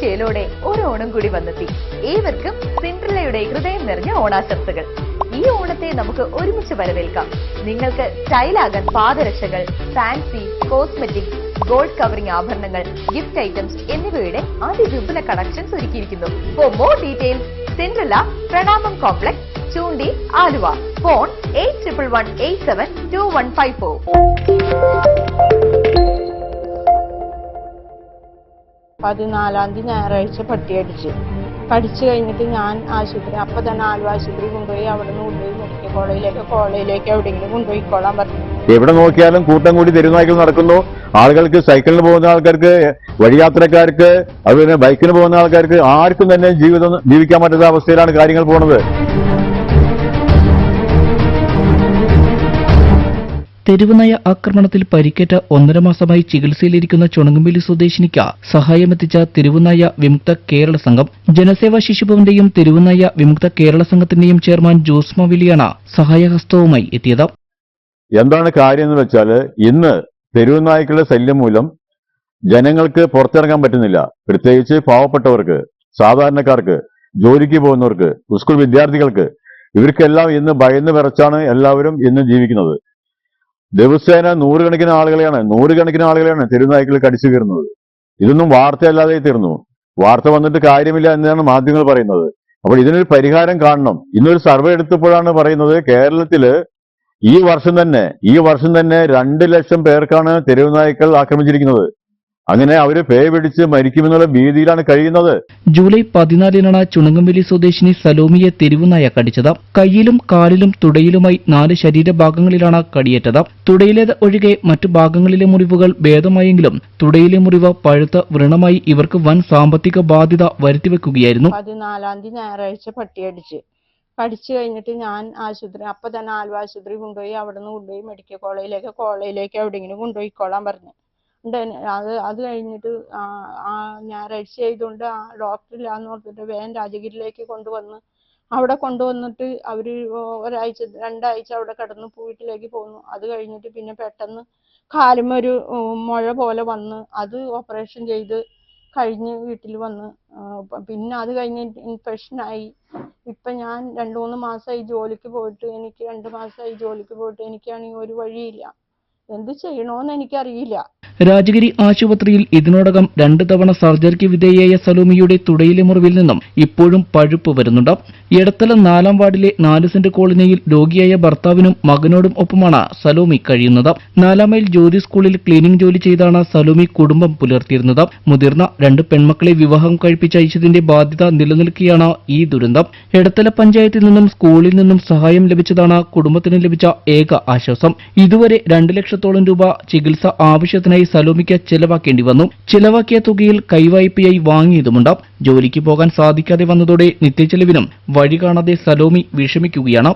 ചേലോടെ ഒരു ഓണം കൂടി വന്നെത്തി. ഏവർക്കും സിൻഡ്രലയുടെ ഹൃദയം നിറഞ്ഞ ഓണാശംസകൾ. ഈ ഓണത്തെ നമുക്ക് ഒരുമിച്ച് വരവേൽക്കാം. നിങ്ങൾക്ക് സ്റ്റൈലാകാൻ പാദരക്ഷകൾ ഫാൻസി കോസ്മെറ്റിക്സ് ഗോൾഡ് കവറിംഗ് ആഭരണങ്ങൾ ഗിഫ്റ്റ് ഐറ്റംസ് എന്നിവയുടെ അതിവിപുല കളക്ഷൻസ് ഒരുക്കിയിരിക്കുന്നു. For more details Cinderella Pranamam complex Choondi Aluva phone eight triple one eight seven two one five four പതിനാലാം തീയതി ഞായറാഴ്ച പട്ടിയടിച്ച് പഠിച്ചു കഴിഞ്ഞിട്ട് ഞാൻ ആശുപത്രി അപ്പൊ തന്നെ ആലുവ ആശുപത്രി കൊണ്ടുപോയി അവിടെ നിന്ന് കൊണ്ടുപോയി മെഡിക്കൽ കോളേജിലേക്ക് കോളേജിലേക്ക് എവിടെയെങ്കിലും കൊണ്ടുപോയിക്കോളാൻ പറഞ്ഞു. എവിടെ നോക്കിയാലും കൂട്ടം കൂടി തെരുവായ്ക്കൾ നടക്കുന്നു. ആളുകൾക്ക് സൈക്കിളിന് പോകുന്ന ആൾക്കാർക്ക് വഴിയാത്രക്കാർക്ക് അതുപോലെ ബൈക്കിന് പോകുന്ന ആൾക്കാർക്ക് ആർക്കും തന്നെ ജീവിതം ജീവിക്കാൻ പറ്റാത്ത അവസ്ഥയിലാണ് കാര്യങ്ങൾ പോണത്. തെരുവുനായ ആക്രമണത്തിൽ പരിക്കേറ്റ ഒന്നര മാസമായി ചികിത്സയിലിരിക്കുന്ന ചുണങ്ങുമ്പിലി സ്വദേശിനിക്ക് സഹായമെത്തിച്ച തെരുവുനയ വിമുക്ത കേരള സംഘം ജനസേവാ ശിശുഭവന്റെയും തെരുവുനയ വിമുക്ത കേരള സംഘത്തിന്റെയും ചെയർമാൻ ജോസ് വിലിയാണ് സഹായഹസ്തവുമായി എത്തിയത്. എന്താണ് കാര്യം എന്ന് വെച്ചാൽ ഇന്ന് തെരുവുനായ്ക്കളുടെ ശല്യം മൂലം ജനങ്ങൾക്ക് പുറത്തിറങ്ങാൻ പറ്റുന്നില്ല. പ്രത്യേകിച്ച് പാവപ്പെട്ടവർക്ക് സാധാരണക്കാർക്ക് ജോലിക്ക് പോകുന്നവർക്ക് സ്കൂൾ വിദ്യാർത്ഥികൾക്ക്. ഇവർക്കെല്ലാം ഇന്ന് ഭയന്ന് വിറച്ചാണ് എല്ലാവരും ഇന്ന് ജീവിക്കുന്നത്. ദിവസേന നൂറുകണക്കിന് ആളുകളെയാണ് നൂറുകണക്കിന് ആളുകളെയാണ് തെരുനായ്ക്കൾ കടിച്ചു കയറുന്നത് ഇതൊന്നും വാർത്തയല്ലാതെ തീർന്നു. വാർത്ത വന്നിട്ട് കാര്യമില്ല എന്നാണ് മാധ്യമങ്ങൾ പറയുന്നത്. അപ്പോൾ ഇതിനൊരു പരിഹാരം കാണണം. ഇന്നൊരു സർവേ എടുത്തപ്പോഴാണ് പറയുന്നത് കേരളത്തിൽ ഈ വർഷം തന്നെ ഈ വർഷം തന്നെ രണ്ട് ലക്ഷം പേർക്കാണ് തെരുവ് നായ്ക്കൾ ആക്രമിച്ചിരിക്കുന്നത്. അങ്ങനെ അവർ പേ പിടിച്ച് മരിക്കുമെന്നുള്ള ഭീതിയിലാണ് കഴിയുന്നത്. ജൂലൈ പതിനാലിനാണ് ചുണങ്ങുമ്പേലി സ്വദേശിനി സലോമിയെ തെരുവുനായ കടിച്ചത്. കയ്യിലും കാലിലും തുടയിലുമായി നാല് ശരീരഭാഗങ്ങളിലാണ് കടിയേറ്റത്. തുടയിലേത് ഒഴികെ മറ്റു ഭാഗങ്ങളിലെ മുറിവുകൾ ഭേദമായെങ്കിലും തുടയിലെ മുറിവ് പഴുത്ത വ്രണമായി ഇവർക്ക് വൻ സാമ്പത്തിക ബാധ്യത വരുത്തിവെക്കുകയായിരുന്നു. പതിനാലാം തീയതി ഞായറാഴ്ച പട്ടിയടിച്ച് പഠിച്ചു കഴിഞ്ഞിട്ട് ഞാൻ ആശുപത്രി അപ്പൊ തന്നെ ആലുവ ആശുപത്രി കൊണ്ടുപോയി അവിടെ നിന്ന് കൊണ്ടുപോയി മെഡിക്കൽ കോളേജിലേക്ക് കോളേജിലേക്ക് എവിടെയെങ്കിലും കൊണ്ടുപോയിക്കോളാൻ പറഞ്ഞു. അത് അത് കഴിഞ്ഞിട്ട് ഞായറാഴ്ച ആയതുകൊണ്ട് ആ ഡോക്ടറില്ലാന്ന് ഓർത്തിട്ട് വേഗം രാജഗിരിയിലേക്ക് കൊണ്ടുവന്ന് അവിടെ കൊണ്ടുവന്നിട്ട് അവർ ഒരാഴ്ച രണ്ടാഴ്ച അവിടെ കിടന്ന് വീട്ടിലേക്ക് പോന്നു. അത് കഴിഞ്ഞിട്ട് പിന്നെ പെട്ടെന്ന് കാലുമ്മ ഒരു മുഴ പോലെ വന്ന് അത് ഓപ്പറേഷൻ ചെയ്ത് കഴിഞ്ഞ് വീട്ടിൽ വന്ന്. പിന്നെ അത് കഴിഞ്ഞ് ഇൻഫെക്ഷൻ ആയി. ഇപ്പൊ ഞാൻ രണ്ടു മൂന്ന് മാസമായി ജോലിക്ക് പോയിട്ട് എനിക്ക് രണ്ട് മാസമായി ജോലിക്ക് പോയിട്ട് എനിക്കാണെങ്കിൽ ഒരു വഴിയില്ല. എന്ത് ചെയ്യണോന്ന് എനിക്കറിയില്ല. രാജഗിരി ആശുപത്രിയിൽ ഇതിനോടകം രണ്ടു തവണ സർജറിക്ക് വിധേയയായ സലോമിയുടെ തുടയിലെ മുറിവിൽ നിന്നും ഇപ്പോഴും പഴുപ്പ് വരുന്നുണ്ട്. എടത്തല നാലാം വാർഡിലെ നാല് സെന്റ് കോളനിയിൽ രോഗിയായ ഭർത്താവിനും മകനോടും ഒപ്പമാണ് സലോമി കഴിയുന്നത്. നാലാം മൈൽ ജ്യോതി സ്കൂളിൽ ക്ലീനിംഗ് ജോലി ചെയ്താണ് സലോമി കുടുംബം പുലർത്തിയിരുന്നത്. മുതിർന്ന രണ്ട് പെൺമക്കളെ വിവാഹം കഴിപ്പിച്ചയച്ചതിന്റെ ബാധ്യത നിലനിൽക്കുകയാണ് ഈ ദുരന്തം. എടത്തല പഞ്ചായത്തിൽ നിന്നും സ്കൂളിൽ നിന്നും സഹായം ലഭിച്ചതാണ് കുടുംബത്തിന് ലഭിച്ച ഏക ആശ്വാസം. ഇതുവരെ രണ്ട് ലക്ഷത്തോളം രൂപ ചികിത്സ ആവശ്യത്തിനായി സലോമിക്ക് ചെലവാക്കേണ്ടി വന്നു. ചെലവാക്കിയ തുകയിൽ കൈവായ്പയായി വാങ്ങിയതുമുണ്ട്. ജോലിക്ക് പോകാൻ സാധിക്കാതെ വന്നതോടെ നിത്യച്ചെലവിനും വഴി കാണാതെ സലോമി വിഷമിക്കുകയാണ്.